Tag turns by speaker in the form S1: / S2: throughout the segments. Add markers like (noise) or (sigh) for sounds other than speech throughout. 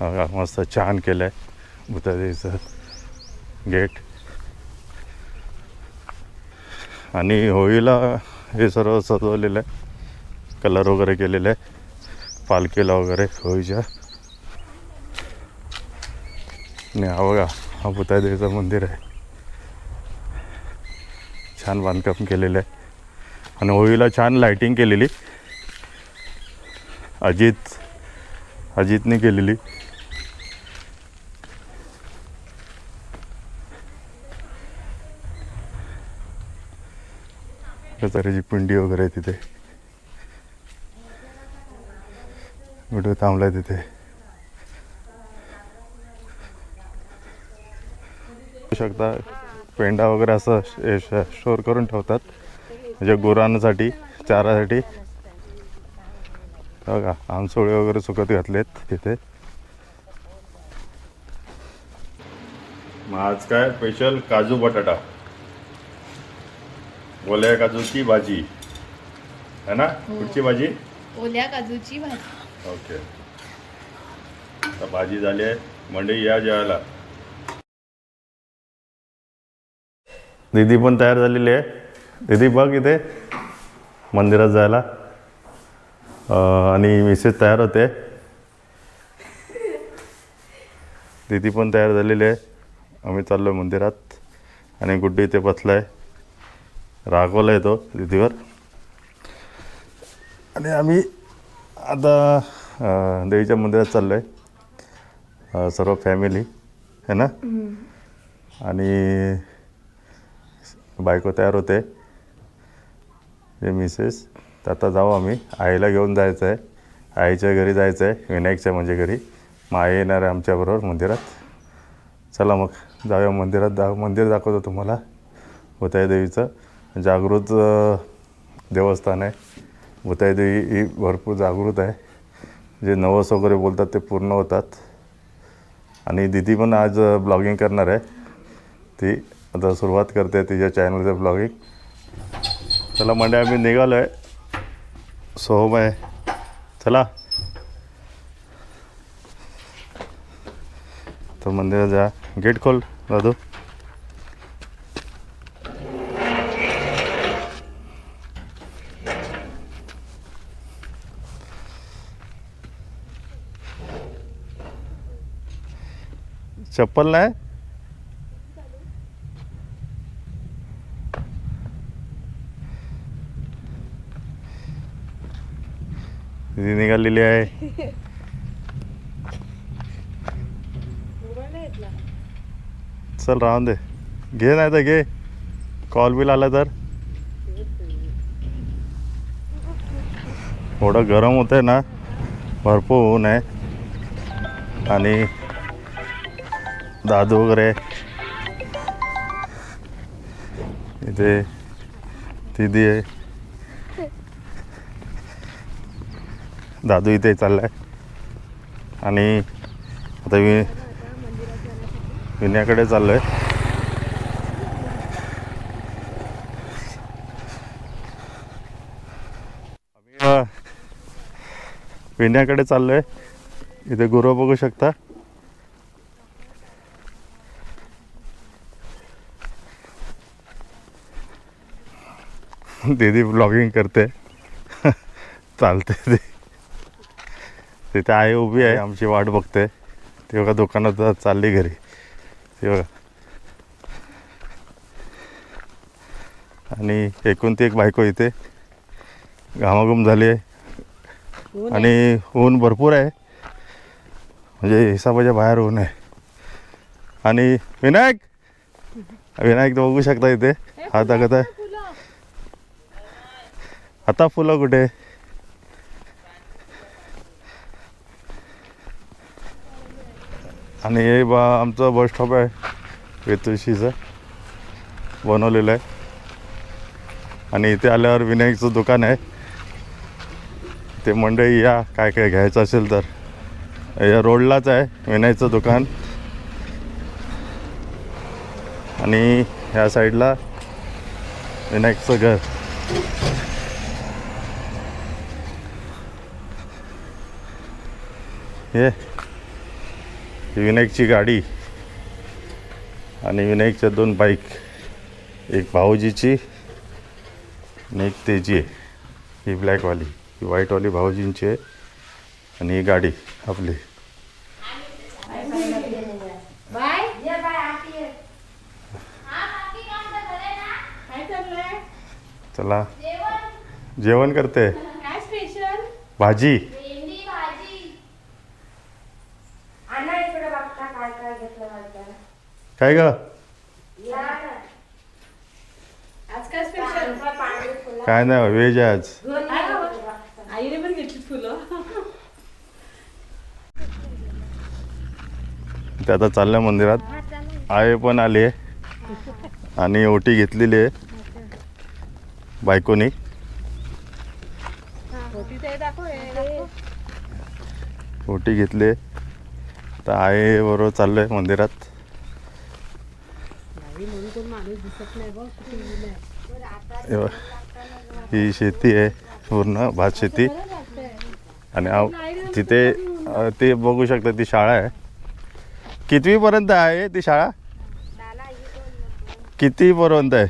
S1: बघा, मस्त छान केलं आहे भूतादेवीचं गेट आणि होळीला हे सर्व सजवलेलं आहे. कलर वगैरे केलेलं आहे. पालखीला वगैरे होळीच्या. आणि हा बघा हा भूतादेवीचं मंदिर आहे. छान बांधकाम केलेलं आहे. आणि होळीला छान लाईटिंग केलेली. अजित अजितने केलेली. कचाऱ्याची पिंडी वगैरे आहे तिथे. व्हिडिओ थांबलाय तिथे. शकता पेंडा वगैरे असं स्टोर करून ठेवतात. म्हणजे गुरांसाठी चारासाठी. बघा आमसोळे वगैरे सुकत घातलेत तिथे. मग आज काय? स्पेशल काजू बटाटा. ओल्या काजूची भाजी. है ना? कुठची भाजी?
S2: ओल्या काजूची भाजी.
S1: ओके. आता भाजी झाली आहे. मंडई या जेवायला. दीदी पण तयार झालेली आहे. दीदी बघ इथे. मंदिरात जायला. अं, आणि मिसेस तयार होते. दीदी पण तयार झालेली आहे. आम्ही चाललो मंदिरात. आणि गुड्डी इथे बसला आहे रागवला येतो दीदीवर आणि आम्ही आता देवीच्या मंदिरात चाललो आहे सर्व फॅमिली है ना? आणि बायको तयार होते. हे मिसेस तर आता जाऊ आम्ही. आईला घेऊन जायचं आहे आईच्या घरी जायचं आहे विनायकच्या म्हणजे घरी. मग आई येणार आहे आमच्याबरोबर मंदिरात. चला मग जाऊया मंदिरात. दा मंदिर दाखवतो तुम्हाला. भूताई देवीचं जागृत देवस्थान आहे. भूताईदेवी ही भरपूर जागृत आहे. जे नवस वगैरे बोलतात ते पूर्ण होतात. आणि दिदी पण आज ब्लॉगिंग करणार आहे. ती आता सुरुवात करते तिच्या चॅनलचं ब्लॉगिंग. चला म्हणजे आम्ही निघालो आहे सोहम आहे. चला. तर मंदिरात जा. गेट खोल दादू. चप्पल नाही? निघालेली आहे. चल राहून दे. घे नाही तर घे. कॉल बिल आला तर. एवढं गरम होतं आहे ना. भरपूर ऊन आहे. आणि दादू वगैरे. इथे दीदी आहे. दादू इथे चाललाय. आणि आता मी विण्याकडे चाललोय. विण्याकडे चाललोय. इथे गुरु बघू शकता. दीदी ब्लॉगिंग करते. चालते ते. तिथे आई उभी आहे आमची वाट बघते. ती बघा दुकानात चालली घरी. ती बघा. आणि एकूण ती एक बायको इथे. घामाघूम झाली आहे. आणि ऊन भरपूर आहे. म्हणजे हिसाबाच्या बाहेर ऊन आहे. आणि विनायक! विनायक तर बघू शकता इथे. हात दाखवत आहे आता फुलं कुठे? आणि हे बा आमचं बस स्टॉप आहे. वेतुशीचं बनवलेलं आहे. आणि इथे आल्यावर विनायकचं दुकान आहे. ते मंडई या काय काय घ्यायचं असेल तर. या रोडलाच आहे विनायकचं दुकान. आणि ह्या साईडला विनायकचं घर. हे. ही विनायकची गाडी आणि विनायकच्या दोन बाईक एक भाऊजीची आणि एक तेजी आहे. ही ब्लॅकवाली ही व्हाईटवाली भाऊजींची आहे आणि ही गाडी आपली. चला. जेवण? करते. भाजी
S3: आणा इकडे बघता काय काय घेतलं माझ्या
S1: काय ग?
S2: आज काय स्पेशल
S1: काय नाही व्हेज आहे आज.
S2: आईने पण घेतली फुलं
S1: ते आता चाललं मंदिरात. आई पण आली आहे. आणि ओटी घेतलेली आहे. बायकोनी. ओटी घेतली तर आई बरोबर चाललोय मंदिरात. हे ही शेती आहे पूर्ण भात शेती. आणि तिथे ते बघू शकता ती शाळा आहे. कितवीपर्यंत आहे ती शाळा? कितीपर्यंत आहे?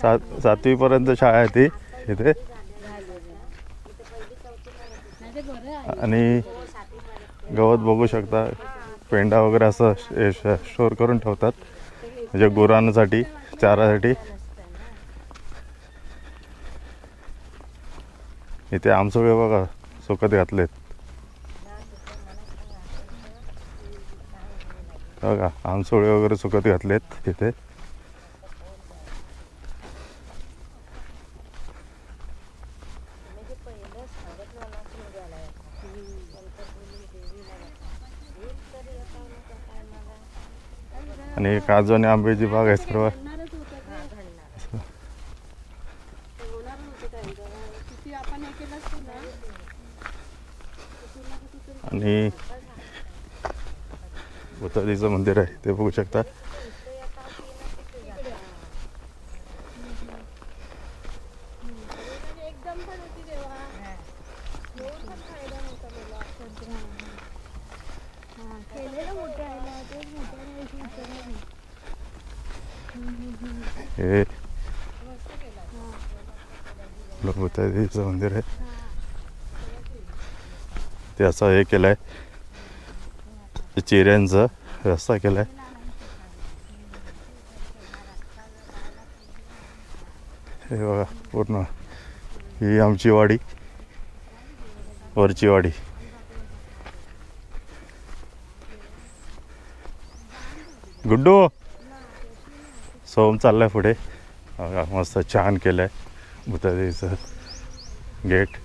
S1: सात सातवीपर्यंत शाळा आहे ती इथे. आणि गवत बघू शकता. पेंडा वगैरे असं श- श- स्टोअर करून ठेवतात. म्हणजे गुरांसाठी चारासाठी. इथे आमसोळे बघा सुकत घातलेत. बघा आमसोळे वगैरे सुकत घातलेत इथे. आणि काजू आणि आंब्याची बाग आहे सर्व. आणि भूताजीचं मंदिर आहे ते बघू शकता. हे. आपलं देवीचं मंदिर आहे. ते असं हे केलं आहे चिऱ्यांचा रस्ता केला आहे हे बघा पूर्ण ही आमची वाडी. वरची वाडी. गुड्डू! सोम चाललाय पुढे. मस्त छान केलं आहे भूतादेवीचं गेट.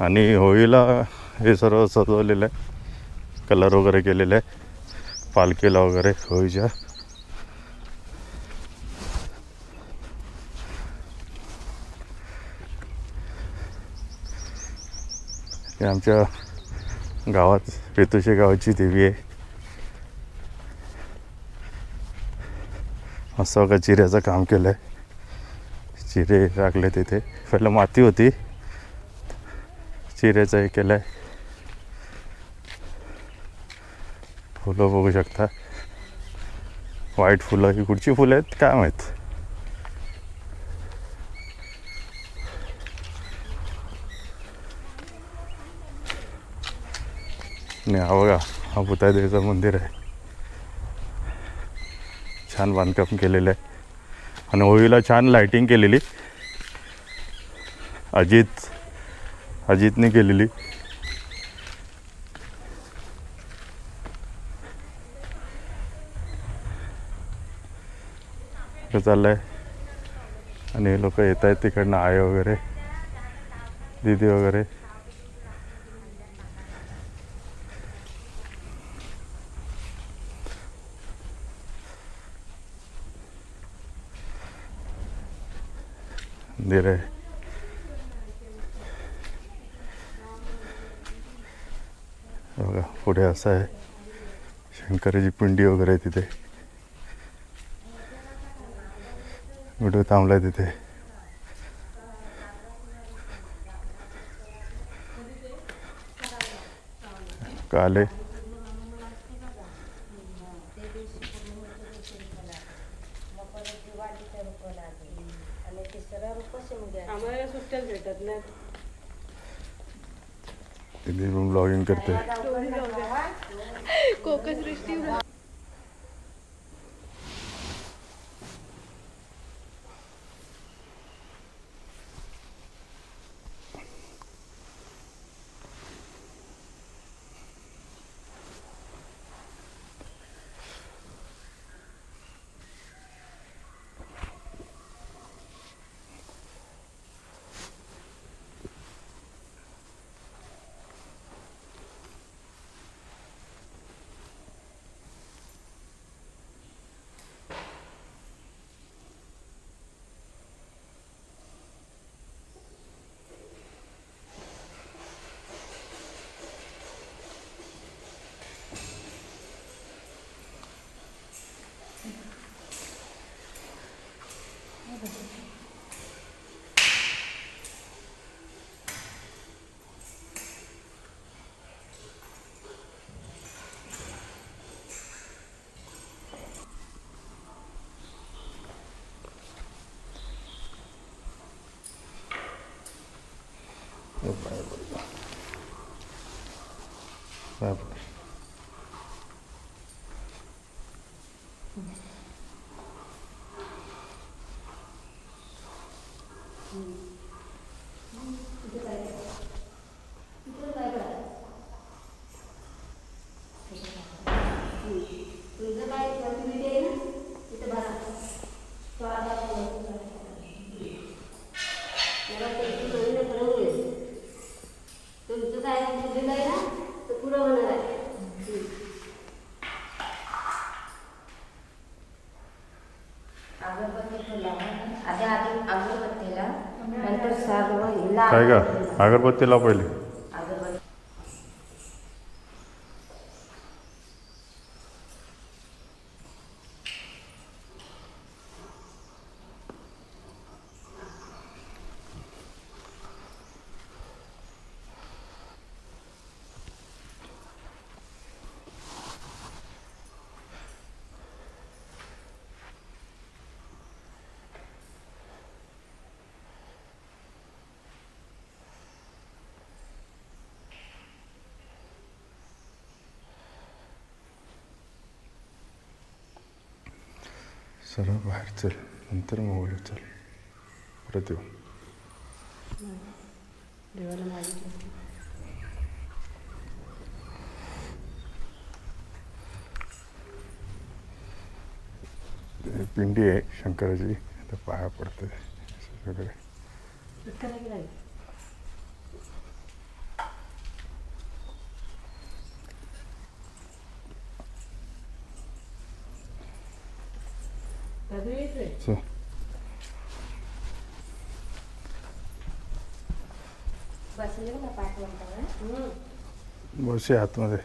S1: आणि होळीला हे सर्व सजवलेलं आहे कलर वगैरे केलेलं आहे पालखीला वगैरे होळीच्या. हे आमच्या गावात पेतुशे गावाची देवी आहे. मस्त बघा चिऱ्याचं काम केलं आहे चिरे टाकले तिथे पहिलं माती होती. चिऱ्याचं हे केलं आहे फुलं बघू शकता. व्हाईट फुलं ही कुठची फुलं आहेत काय माहीत? आणि हा बघा हा भूतादेवीचं मंदिर आहे. छान बांधकाम केलेलं आहे. आणि होळीला छान लाईटिंग केलेली. अजित अजितने केलेली. चाललं आहे आणि लोक येत आहेत तिकडनं आय वगैरे दीदी वगैरे. मंदिर आहे बघा पुढे असं आहे शंकराची पिंडी वगैरे आहे तिथे। व्हिडिओ थांबलाय तिथे। काले। पण No problem. ಗೊತ್ತಿಲ್ಲ
S3: ಇಲ್ಲಿ
S1: सरळ बाहेर चल नंतर मोबाईल चल परत येऊ
S2: देवाला मागितलं
S1: पिंडी आहे शंकराची तर पाया पडते वगैरे चल
S3: बसले ना पाच मिनिटं
S1: बसू आतमध्ये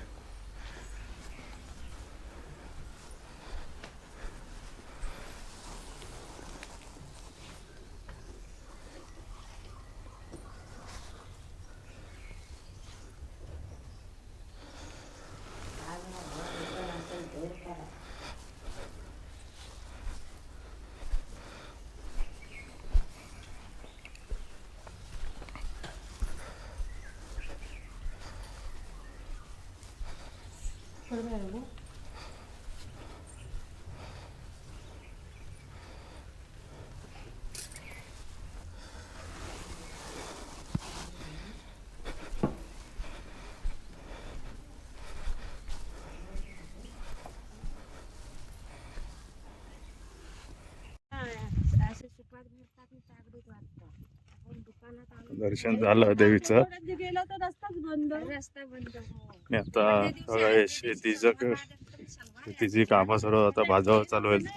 S3: असे सुपात मिळतात आणि चागडीत वाटतात आपण दुकानात आलो
S1: दर्शन झालं देवीचं.
S2: गेलं तर रस्ताच बंद.
S3: रस्ता बंद हो.
S1: आणि आता बघा हे शेतीचं शेतीची कामं सर्व आता भाजावर चालू आहेत.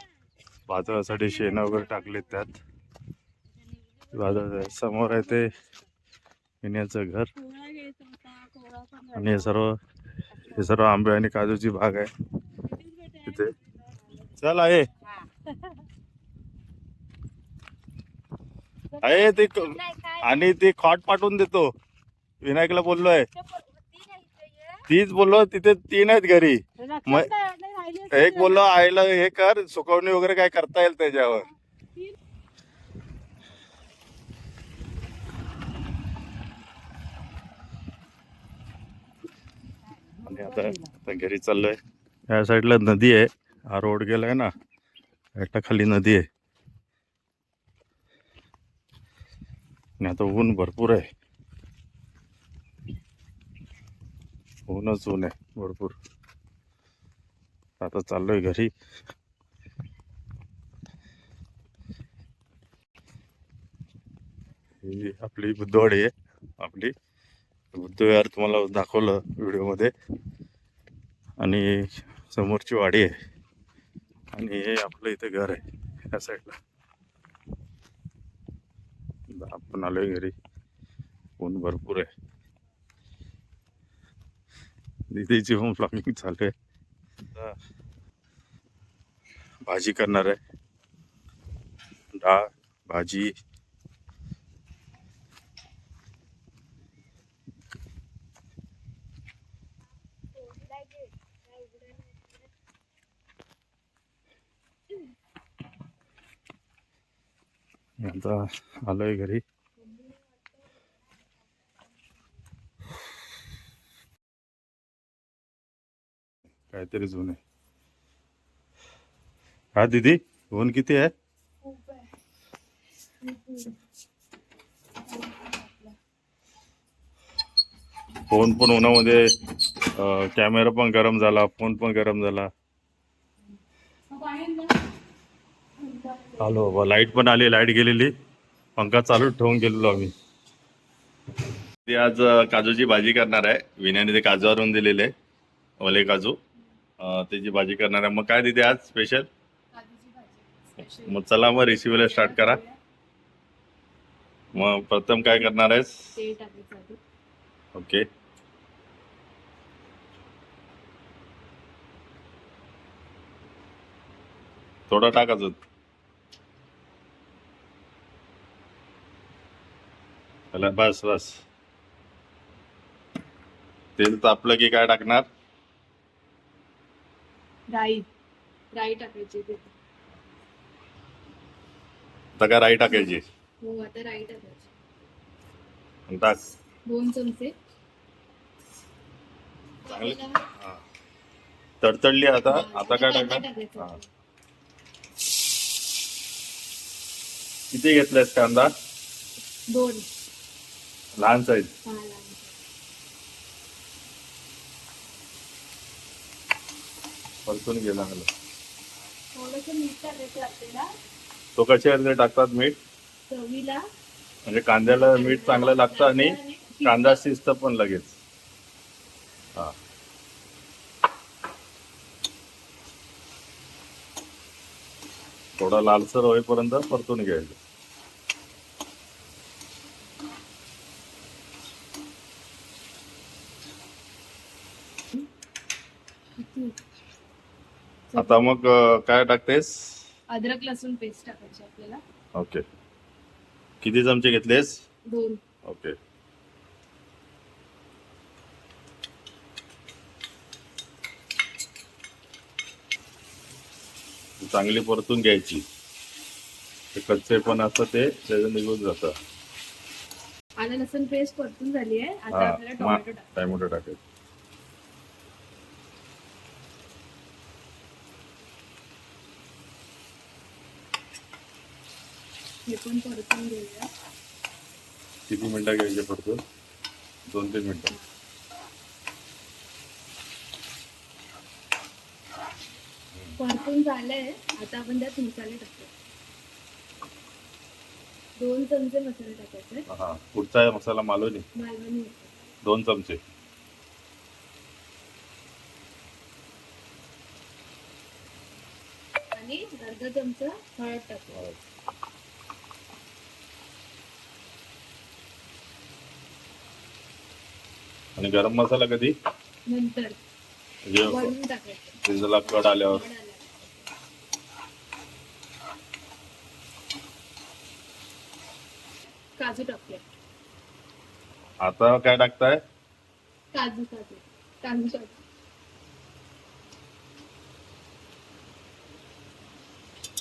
S1: भाजासाठी शेणं वगैरे टाकलेत त्यात. भाजा समोर आहे ते पिण्याचं घर. आणि हे सर्व हे सर्व आंबे आणि काजूची बाग आहे. तिथे चल आहे. आहे ते आणि ती खॉट पाठवून देतो. विनायकला बोललोय. तीच बोललो तिथे तीन आहेत घरी. मग- एक बोललो आईला हे कर सुकवणी वगैरे काय करता येईल त्याच्यावर. आणि आता आता घरी चाललोय. या साईडला नदी आहे. हा रोड गेलाय ना. याच्या खाली नदी आहे. आणि आता ऊन भरपूर आहे. ऊनच ऊन आहे भरपूर. आता चाललोय घरी. ही आपली बुद्धवाडी आहे. आपली बुद्धविहार तुम्हाला दाखवलं व्हिडिओमध्ये. आणि समोरची वाडी आहे. आणि हे आपलं इथं घर आहे या साईडला आता आपण आलोय घरी. ऊन भरपूर आहे. दिदीची होम फ्लॉगिंग चालू आहे. भाजी करणार आहे. डाळ भाजी. आता आलोय घरी. काहीतरी जुने हा दीदी ऊन किती आहे? फोन पण उन्हामध्ये कॅमेरा पण गरम झाला फोन पण गरम झाला. आलो बाबा लाइट पण आली लाइट गेलेली. पंखा चालू ठेवून गेलेलो आम्ही. आज काजूची भाजी करणार आहे. विण्याने ते काजू आणून दिलेले ओले काजू. त्याची भाजी करणार आहे. मग काय तिथे आज स्पेशल मग चला मग रेसिपीला स्टार्ट करा. मग प्रथम काय करणार आहेस? ओके. थोडं टाकायचं चला बस बस. तेल तापलं की काय टाकणार?
S2: राई. राई टाकायची ते
S1: आता काय राई टाकायची?
S2: हो आता राई टाकायची.
S1: आणि टाक.
S2: दोन चमचे.
S1: चांगले. हा. तडतडली आता. आता काय टाकणार. हा. किती घेतलायस कांदा?
S2: दोन.
S1: लहान साईज. परतून गेला मला तो कशामध्ये टाकतात मीठ? म्हणजे कांद्याला मीठ चांगलं लागतं आणि कांदा शिजत पण लगेच. हा. थोडा लालसर होईपर्यंत परतून घ्यायचं. आता मग काय टाकतेस?
S2: अद्रक लसूण पेस्ट टाकायची आपल्याला.
S1: ओके. किती चमचे घेतलेस?
S2: दोन.
S1: ओके. चांगली परतून घ्यायची. ते कच्चे पण असतं ते त्याचं निघून जातं
S2: आलं लसूण पेस्ट परतून झाली आहे. आता
S1: हा
S2: आपल्याला टोमॅटो
S1: टाकायचं.
S2: हे पण परतून घेऊया.
S1: किती मिनिटं घ्यायचे परतून. दोन तीन मिनिटं.
S2: परतून झालंय. आता आपण त्यात मसाले टाकतो दोन चमचे मसाले टाकायचे.
S1: हा पुढचा मसाला मालवणी.
S2: मालवणी.
S1: दोन चमचे.
S2: आणि अर्धा चमचा हळद टाकू
S1: आणि गरम मसाला कधी?
S2: नंतर.
S1: म्हणजे कड आल्यावर.
S2: काजू टाकूया
S1: आता काय टाकताय?
S2: काजू काजू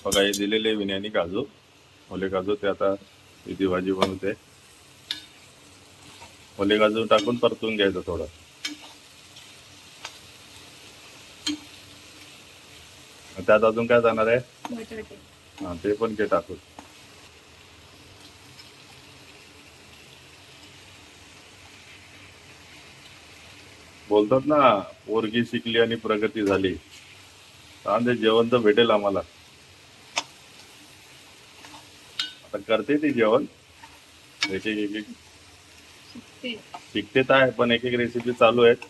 S1: बघा हे दिलेले विनयानी काजू. ओले काजू ते आता इथे भाजी बनवते. ओले काजू टाकून परतून घ्यायचं थोडं. त्यात अजून काय जाणार आहे? हा ते पण ते टाकू बोलतात ना पोरगी शिकली आणि प्रगती झाली. ते जेवण तर भेटेल आम्हाला. आता करते ती जेवण. एक एक
S2: शिकते
S1: शिकते तर आहे पण एक एक रेसिपी चालू आहेत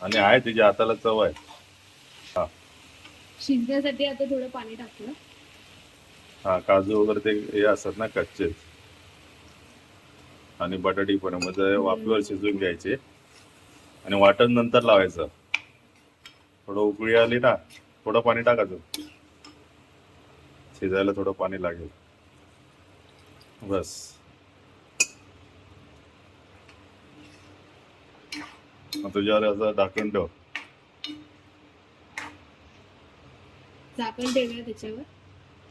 S1: आणि आहे तिच्या हाताला चव आहे. हा.
S2: शिजण्यासाठी आता थोडं पाणी टाकलं.
S1: हा काजू वगैरे ते हे असतात ना कच्चे. आणि बटाटी पण म्हणजे वाफेवर शिजवून घ्यायचे. आणि वाटण नंतर लावायचं. थोडं उकळी आली ना थोडं पाणी टाकायचं. शिजायला थोडं पाणी लागेल. बस. मग तुझ्यावर असं ढाकून ठेव.
S2: झाकण ठेवूया त्याच्यावर.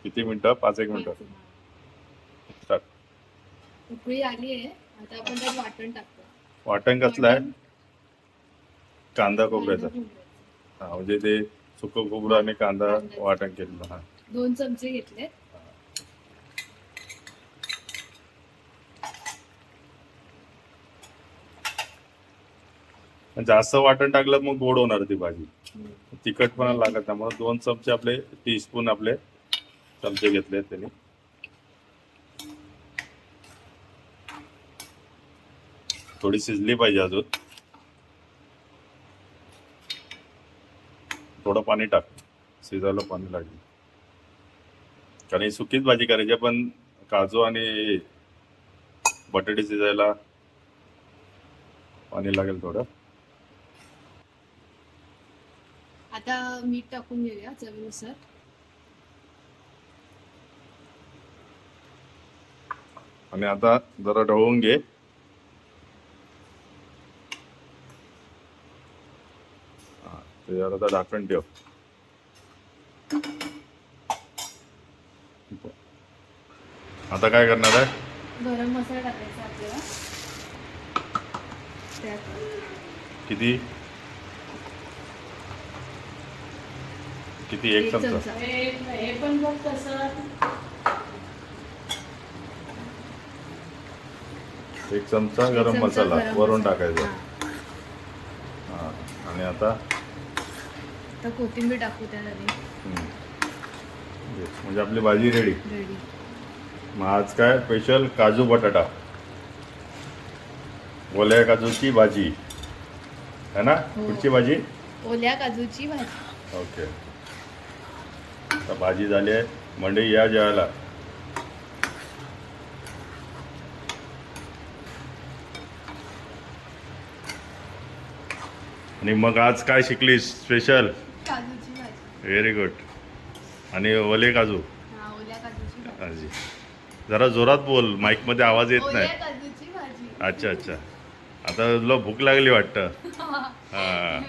S1: किती मिनिटं? पाच एक मिनिटं. टाक.
S2: उकळी आली आहे. आता आपण त्यात वाटण टाकतो
S1: वाटण कसलं आहे? कांदा खोबऱ्याचा. हा म्हणजे ते सुकं खोबरं आणि कांदा
S2: कांदा.
S1: वाटण केलेलं हा.
S2: दोन चमचे घेतले
S1: जास्त वाटण टाकलं मग गोड होणार ती भाजी. तिखटपणा लागत त्यामुळे दोन चमचे आपले टीस्पून आपले चमचे घेतले त्यांनी. थोडी शिजली पाहिजे अजून. थोडं पाणी टाक. शिजायला पाणी लागेल. कारण ही सुकीच भाजी करायची आहे, पण काजू आणि बटाटे शिजायला पाणी लागेल थोडं.
S2: आता मीठ टाकून घेऊया चवीनुसार.
S1: आणि आता जरा ढवळून घे. आता ढाकण ठेव. आता काय करणार आहे?
S2: गरम मसाला टाकायचा आपल्याला.
S1: किती? किती एक चमचा?
S3: हे पण बघ कसं.
S1: एक चमचा गरम मसाला वरून. टाकायचा.
S2: हा.
S1: हा आणि आता?
S2: आता कोथिंबीर टाकू.
S1: Yes, म्हणजे आपली भाजी रेडी
S2: रेडी
S1: मग आज काय? स्पेशल काजू बटाटा. ओल्या काजूची भाजी. है ना?
S2: हो.
S1: कुठची भाजी?
S2: ओल्या काजूची भाजी.
S1: ओके आता भाजी झाली आहे. मंडई या जेवायला. आणि मग आज काय शिकली स्पेशल व्हेरी गुड आणि ओले काजू?
S2: हा भाजी.
S1: जरा जोरात बोल माईकमध्ये आवाज येत नाही. अच्छा अच्छा. आता तुला भूक लागली वाटतं. (laughs) हां.